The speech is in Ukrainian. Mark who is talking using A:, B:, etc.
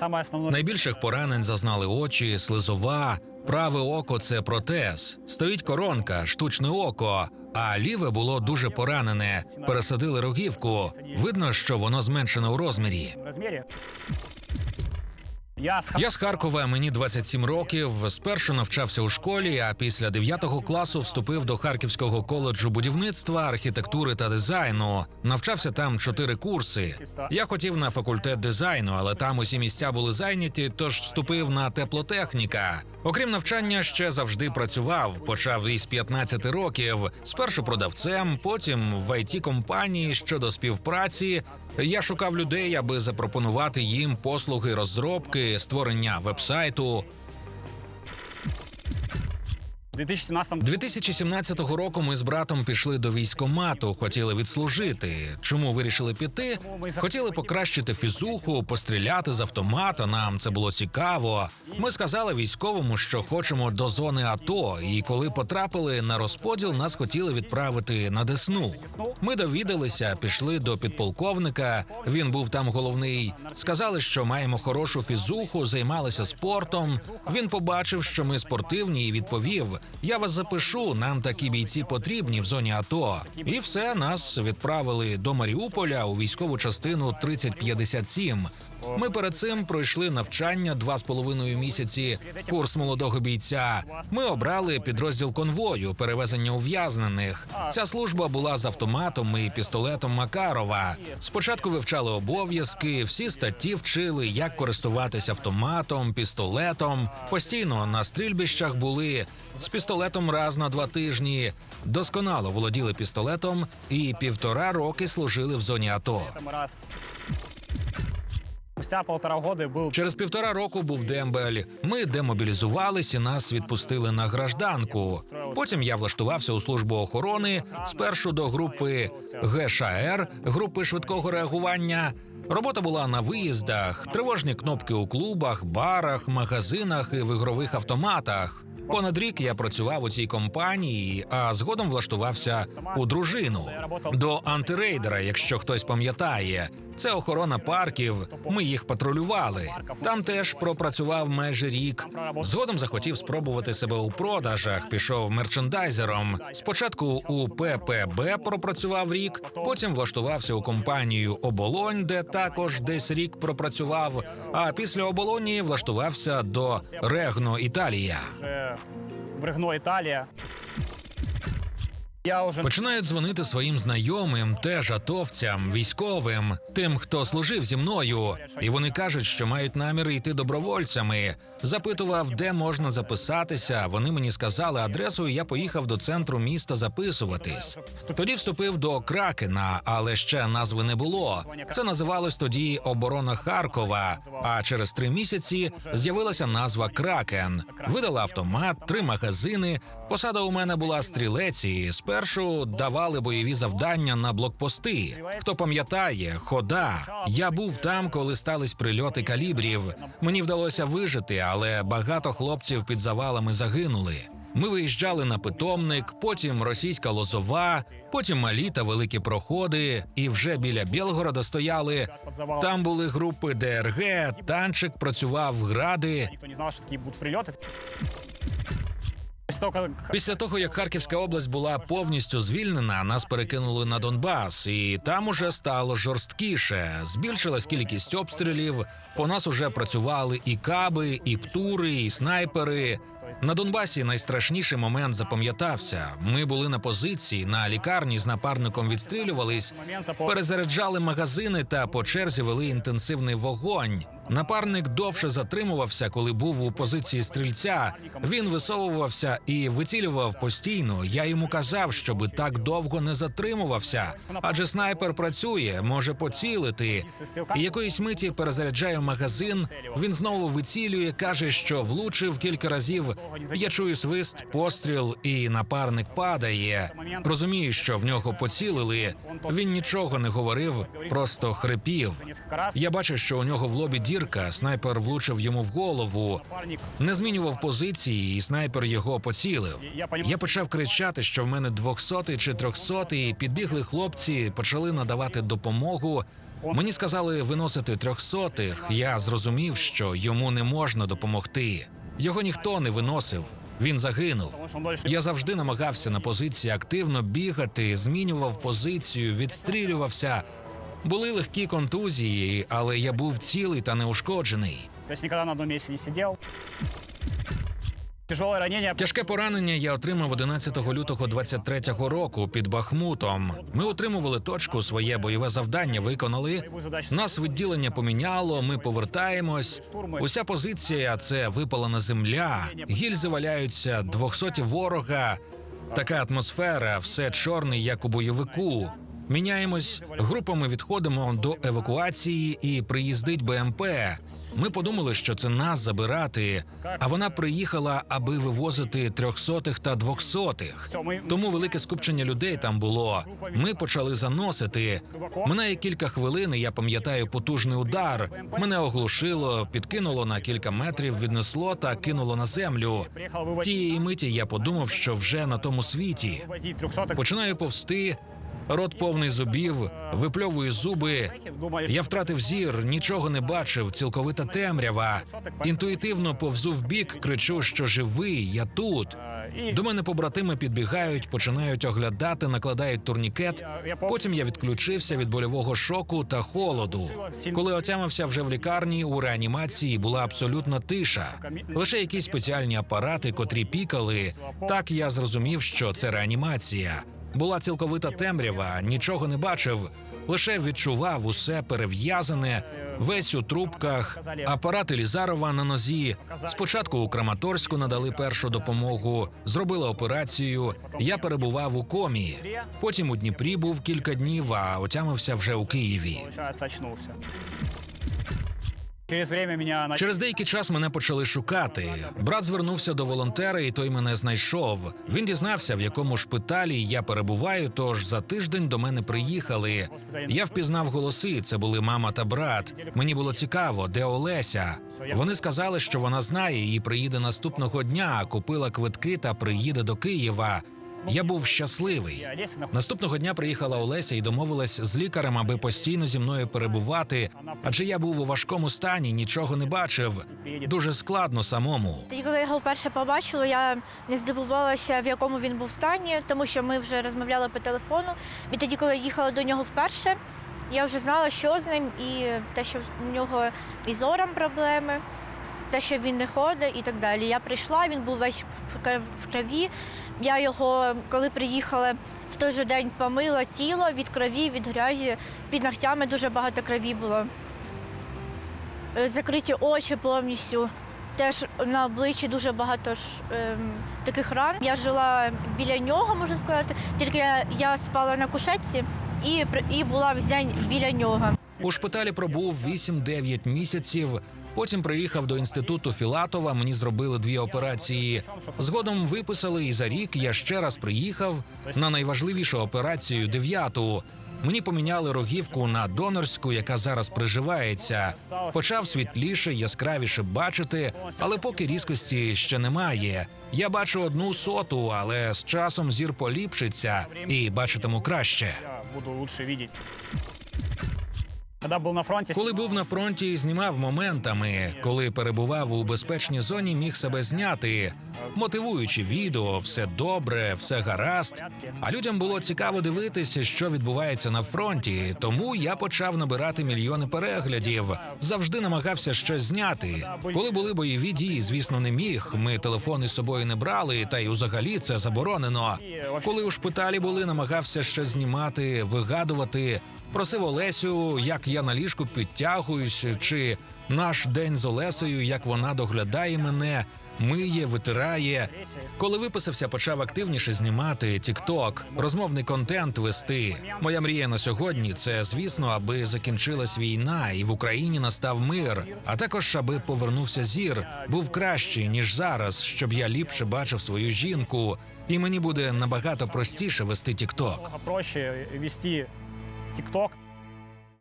A: самое основне.
B: Найбільших поранень зазнали очі, слизова. Праве око це протез. Стоїть коронка, штучне око. А ліве було дуже поранене. Пересадили рогівку. Видно, що воно зменшене у розмірі.
A: Я
B: з Харкова, мені 27 років. Спершу навчався у школі, а після 9 класу вступив до Харківського коледжу будівництва, архітектури та дизайну. Навчався там чотири курси. Я хотів на факультет дизайну, але там усі місця були зайняті, тож вступив на теплотехніка. Окрім навчання, ще завжди працював. Почав із 15 років. Спершу продавцем, потім в it компанії щодо співпраці. Я шукав людей, аби запропонувати їм послуги розробки, створення вебсайту.
A: В 2017
B: 2017 року ми з братом пішли до військомату, хотіли відслужити. Чому вирішили піти? Хотіли покращити фізуху, постріляти з автомата. Нам це було цікаво. Ми сказали військовому, що хочемо до зони АТО. І коли потрапили на розподіл, нас хотіли відправити на Десну. Ми довідалися, пішли до підполковника. Він був там головний. Сказали, що маємо хорошу фізуху, займалися спортом. Він побачив, що ми спортивні, і відповів: Я вас запишу. Нам такі бійці потрібні в зоні АТО. І все нас відправили до Маріуполя у військову частину 3057. Ми перед цим пройшли навчання два з половиною місяці. Курс молодого бійця. Ми обрали підрозділ конвою перевезення ув'язнених. Ця служба була з автоматом і пістолетом Макарова. Спочатку вивчали обов'язки, всі статті вчили, як користуватися автоматом, пістолетом. Постійно на стрільбищах були з пістолетом раз на два тижні. Досконало володіли пістолетом і півтора роки служили в зоні АТО.
A: Спустя полтора года был
B: Через півтора року був дембель. Ми демобілізувались і нас відпустили на гражданку. Потім я влаштувався у службу охорони спершу до групи ГШР, групи швидкого реагування. Робота була на виїздах, тривожні кнопки у клубах, барах, магазинах і в ігрових автоматах. Понад рік я працював у цій компанії, а згодом влаштувався у дружину до антирейдера, якщо хтось пам'ятає. Це охорона парків. Ми їх патрулювали. Там теж пропрацював майже рік. Згодом захотів спробувати себе у продажах. Пішов мерчендайзером. Спочатку у ППБ пропрацював рік, потім влаштувався у компанію Оболонь, де також десь рік пропрацював. А після оболоні влаштувався до Регно Італія.
A: уже в
B: Починають дзвонити своїм знайомим, теж атовцям, військовим, тим, хто служив зі мною, і вони кажуть, що мають намір йти добровольцями. Запитував, де можна записатися. Вони мені сказали адресу, і я поїхав до центру міста записуватись. Тоді вступив до Кракена, але ще назви не було. Це називалось тоді оборона Харкова. А через три місяці з'явилася назва Кракен. Видала автомат, три магазини. Посада у мене була стрілець, і спершу давали бойові завдання на блокпости. Хто пам'ятає, хода. Я був там, коли стались прильоти калібрів. Мені вдалося вижити, але багато хлопців під завалами загинули. Ми виїжджали на питомник, потім російська лозова, потім малі та великі проходи, і вже біля Білгорода стояли. Там були групи ДРГ, танчик працював гради.
A: Никто не знал, что такие будут прилеты.
B: Після того, як Харківська область була повністю звільнена, нас перекинули на Донбас, і там уже стало жорсткіше. Збільшилась кількість обстрілів. По нас уже працювали і каби, і птури, і снайпери. На Донбасі найстрашніший момент запам'ятався. Ми були на позиції, на лікарні з напарником відстрілювались, перезаряджали магазини та по черзі вели інтенсивний вогонь. Напарник довше затримувався, коли був у позиції стрільця. Він висовувався і вицілював постійно. Я йому казав, щоби так довго не затримувався, адже снайпер працює, може поцілити. І якоїсь миті перезаряджає магазин. Він знову вицілює, каже, що влучив кілька разів. Я чую свист, постріл, і напарник падає. Розумію, що в нього поцілили. Він нічого не говорив, просто хрипів. Я бачу, що у нього в лобі дірка. Снайпер влучив йому в голову. Не змінював позиції, і снайпер його поцілив.
A: Я
B: почав кричати, що в мене 200 чи 300, і підбігли хлопці, почали надавати допомогу. Мені сказали виносити трьохсотих. Я зрозумів, що йому не можна допомогти. Його ніхто не виносив. Він загинув. Я завжди намагався на позиції активно бігати, змінював позицію, відстрілювався. Були легкі контузії, але я був цілий та неушкоджений.
A: То есть никогда на одном месте не ранение.
B: Тяжке поранення я отримав 11 лютого 23-го року під Бахмутом. Ми утримували точку, своє бойове завдання виконали. Нас відділення поміняло. Ми повертаємось. Уся позиція це випалена земля. Гільзи валяються, двохсоті ворога. Така атмосфера, все чорне, як у бойовику. Міняємось групами, відходимо до евакуації і приїздить БМП. Ми подумали, що це нас забирати. А вона приїхала, аби вивозити трьохсотих та двохсотих.
A: Всё, мы...
B: Тому велике скупчення людей там було. Ми почали заносити. Минає кілька хвилин. і Я пам'ятаю потужний удар. Мене оглушило, підкинуло на кілька метрів, віднесло та кинуло на землю.
A: Приехал вывозить,
B: Тієї миті я подумав, що вже на тому світі.
A: вывозить трехсотых.
B: Починаю повсти, рот повний зубів, випльовую зуби. Я втратив зір, нічого не бачив, цілковита темрява. Інтуїтивно повзу в бік, кричу, що живий, я тут. До мене побратими підбігають, починають оглядати, накладають турнікет. Потім я відключився від больового шоку та холоду. Коли отямився вже в лікарні, у реанімації була абсолютна тиша. Лише якісь спеціальні апарати, котрі пікали. Так я зрозумів, що це реанімація. Була цілковита темрява, нічого не бачив, лише відчував усе перев'язане, весь у трубках, апарат Елізарова на нозі. Спочатку у Краматорську надали першу допомогу, зробили операцію. Я перебував у комі. Потім у Дніпрі був кілька днів, а отямився вже у Києві.
A: Через
B: деякий час мене почали шукати. Брат звернувся до волонтера, і той мене знайшов. Він дізнався, в якому шпиталі я перебуваю. Тож за тиждень до мене приїхали. Я впізнав голоси. Це були мама та брат. Мені було цікаво, де Олеся. Вони сказали, що вона знає і приїде наступного дня. Купила квитки та приїде до Києва. Я був щасливий. Наступного дня приїхала Олеся і домовилась з лікарем, аби постійно зі мною перебувати. Адже я був у важкому стані, нічого не бачив. Дуже складно самому.
C: Тоді, коли я його вперше побачила, я не здивувалася, в якому він був стані, тому що ми вже розмовляли по телефону. І тоді, коли я їхала до нього вперше, я вже знала, що з ним, і те, що в нього і зором проблеми, те, що він не ходить і так далі. Я прийшла, він був весь в крові. Я його, коли приїхала, в той же день помила тіло від крові, від грязі. Під ногтями дуже багато крові було. Е, закриті очі повністю. Теж на обличчі дуже багато ж, ем, таких ран. Я жила біля нього, можна сказати. Тільки я, я спала на кушетці і, і була весь день біля нього.
B: У шпиталі пробув 8-9 місяців. Потім приїхав до інституту Філатова. Мені зробили дві операції. Згодом виписали, і за рік я ще раз приїхав на найважливішу операцію дев'яту. Мені поміняли рогівку на донорську, яка зараз приживається. Почав світліше, яскравіше бачити, але поки різкості ще немає. Я бачу одну соту, але з часом зір поліпшиться і бачитиму краще.
A: Буду лучше видеть.
B: Коли був на фронті, знімав моментами. Коли перебував у безпечній зоні, міг себе зняти, мотивуючи відео, все добре, все гаразд. А людям було цікаво дивитися, що відбувається на фронті. Тому я почав набирати мільйони переглядів. Завжди намагався щось зняти. Коли були бойові дії, звісно, не міг. Ми телефони з собою не брали, та й взагалі це заборонено. Коли у шпиталі були, намагався щось знімати, вигадувати. Просив Олесю, як я на ліжку підтягуюсь, чи наш день з Олесею, як вона доглядає мене, миє, витирає. Коли виписався, почав активніше знімати тікток, розмовний контент вести. Моя мрія на сьогодні це, звісно, аби закінчилась війна і в Україні настав мир, а також аби повернувся зір, був кращий ніж зараз, щоб я ліпше бачив свою жінку, і мені буде набагато простіше вести тікток.
A: Проще вести ТикТок.